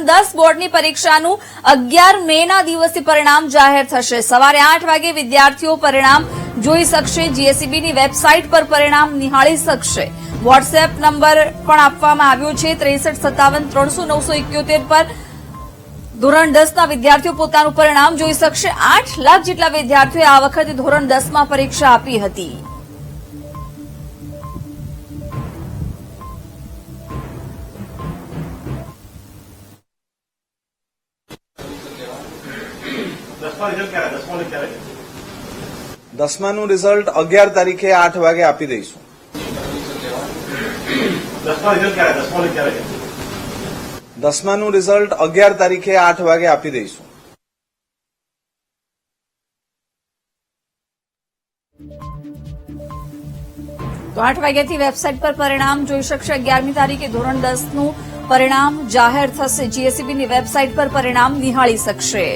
ધોરણ દસ બોર્ડની પરીક્ષાનું અગિયાર મે ના દિવસે પરિણામ જાહેર થશે. સવારે આઠ વાગે વિદ્યાર્થીઓ પરિણામ જોઈ શકશે. જીએસસીબીની વેબસાઇટ પર પરિણામ નિહાળી શકશે. વોટ્સએપ નંબર પણ આપવામાં આવ્યો છે. ત્રેસઠ, સત્તાવન, ત્રણસો, નવસો ઇક્યોતેર પર ધોરણ દસના વિદ્યાર્થીઓ પોતાનું પરિણામ જોઈ શકશે. આઠ લાખ જેટલા વિદ્યાર્થીઓએ આ વખતે ધોરણ દસમાં પરીક્ષા આપી હતી. દસમાનું રિઝલ્ટ અગિયાર તારીખે આઠ વાગે આપી દઈશું. દસમાનું રિઝલ્ટ અગિયાર તારીખે આઠ વાગે આપી દઈશું. તો આઠ વાગ્યાથી વેબસાઇટ પર પરિણામ જોઈ શકશે. અગિયારમી તારીખે ધોરણ દસનું પરિણામ જાહેર થશે. જીએસસીબીની વેબસાઇટ પર પરિણામ નિહાળી શકશે.